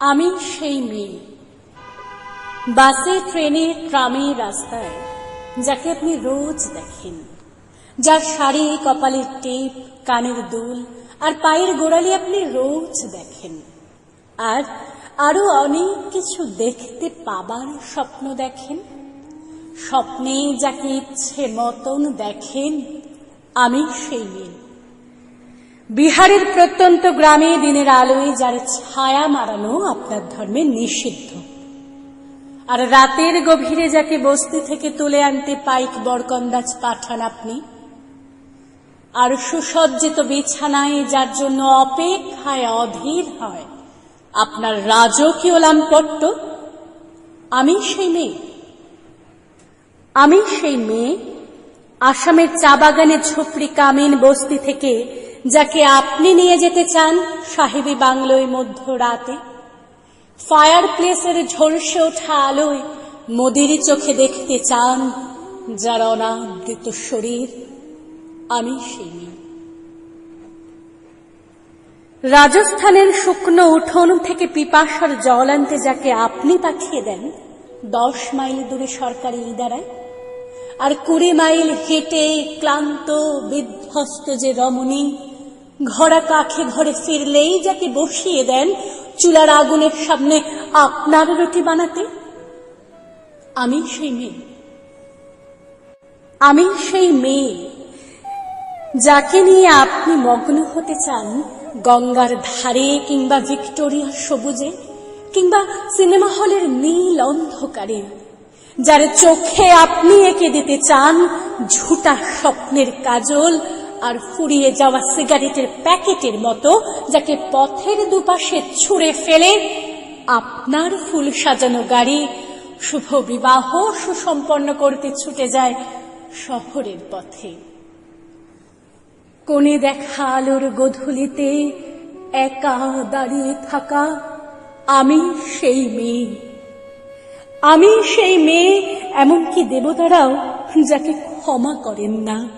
আমি সেই মেয়ে বাসে, ট্রেনে, ট্রামে, রাস্তায়, যাকে আপনি রোজ দেখেন। যার শাড়ি, কপালের টেপ, কানের দুল আর পায়ের গোড়ালি আপনি রোজ দেখেন। আর আরও অনেক কিছু দেখতে পাবার স্বপ্ন দেখেন। স্বপ্নে যাকে ইচ্ছে মতন দেখেন, আমি সেই মেয়ে বিহারের প্রত্যন্ত গ্রামে দিনের আলোয় যার ছায়া মারানো আপনার ধর্মে নিষিদ্ধ। আর রাতের গভীরে যাকে বস্তি থেকে তুলে আনতে পাইক বরকন্দাজ পাঠান আপনি, আর সুসজ্জিত বিছানায় যার জন্য অপেক্ষায় অধীর হয় আপনার রাজকীয় লাম্পট্ট আমি সেই মেয়ে। আমি সেই মেয়ে, আসামের চা বাগানে ঝুপড়ি কামিন বস্তি থেকে যাকে আপনি নিয়ে যেতে চান সাহেবী বাংলোয় মধ্য রাতে ফায়ার প্লেসের ঝলসে ওঠা আলোয় মোদির চোখে দেখতে চান যার অনাবৃত শরীর আমি সেই রাজস্থানের শুকনো উঠোন থেকে পিপাসার জল আনতে যাকে আপনি পাঠিয়ে দেন, দশ মাইল দূরে সরকারি ইদারায়, আর কুড়ি মাইল হেঁটে ক্লান্ত, বিধ্বস্ত যে রমণী ঘোড়া কাখে ঘরে ফিরলেই যাকে বসিয়ে দেন, চুলার আগুনের সামনে আপনার রুটি বানাতে? আমি সেই মেয়ে। আমি সেই মেয়ে, যাকে নিয়ে আপনি মগ্ন হতে চান, গঙ্গার ধারে কিংবা ভিক্টোরিয়া সবুজে, কিংবা সিনেমা হলের নীল অন্ধকারে, যার চোখে আপনি এঁকে দিতে চান ঝুটা স্বপ্নের কাজল আর ফুরিয়ে যাওয়া সিগারেটের প্যাকেটের মতো, যাকে পথের দুপাশে ছুঁড়ে ফেলে আপনার ফুল সাজানো গাড়ি শুভ বিবাহ সুসম্পন্ন করতে ছুটে যায় শহরের পথে। কোণে দেখা আলোর গধূলিতে একা দাঁড়িয়ে থাকা আমি সেই মেয়ে। আমি সেই মেয়ে, এমনকি দেবতারাও যাকে ক্ষমা করেন না।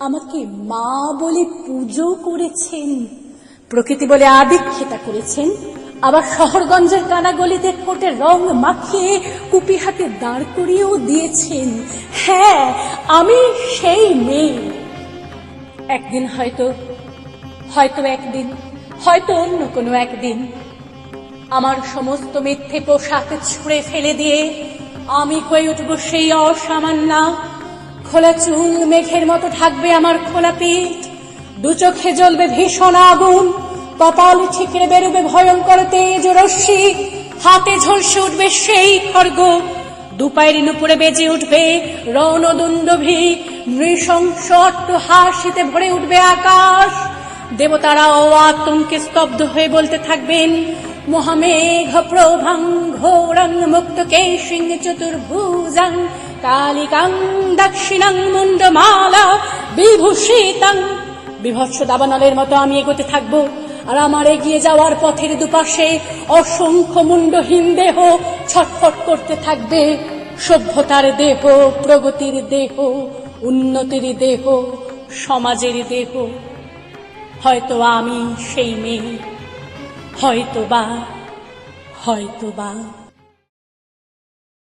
আমাকে মা বলে পুজো করেছেন। প্রকৃতি বলে আদিক্ষেতা করেছেন। আবার শহরগঞ্জের কানাগলিতে কোটে রং মাখিয়ে কুপি হাতে দাঁড় করিয়েও দিয়েছেন। হ্যাঁ আমি সেই মেয়ে। একদিন হয়তো হয়তো একদিন, হয়তো অন্য কোনো একদিন আমার সমস্ত মিথ্যে পোশাক ছুঁড়ে ফেলে দিয়ে আমি হয়ে উঠব সেই অসামান্য খোলা চুল মেঘের মতো থাকবে আমার খোলা পিঠ। দু চোখে জ্বলবে ভীষণ আগুন। কপাল ঠিকরে বেরোবে ভয়ঙ্কর তেজ রশ্মি। হাতে ঝলসে উঠবে সেই খর্গ দুপায়ের নুপুরে বেজে উঠবে রণদুন্দভি নৃশংস হাসিতে ভরে উঠবে আকাশ। দেবতারাও আতঙ্কে স্তব্ধ হয়ে বলতে থাকবেন, মহামেঘ প্রভাং ঘোরং মুক্ত কেশিং চতুর্ভুজাং কালিকাং দক্ষিণাং মুন্ডমালা বিভূষিতাং। বিভৎস দাবানলের মতো আমি এগোতে থাকব, আর আমার এগিয়ে যাওয়ার পথের দুপাশে অসংখ্য মুন্ডহীন দেহ ছটফট করতে থাকবে। সভ্যতার দেহ, প্রগতির দেহ, উন্নতির দেহ, সমাজের দেহ। হয়তো আমি সেই মেয়ে হয়তো বা হয়তো বা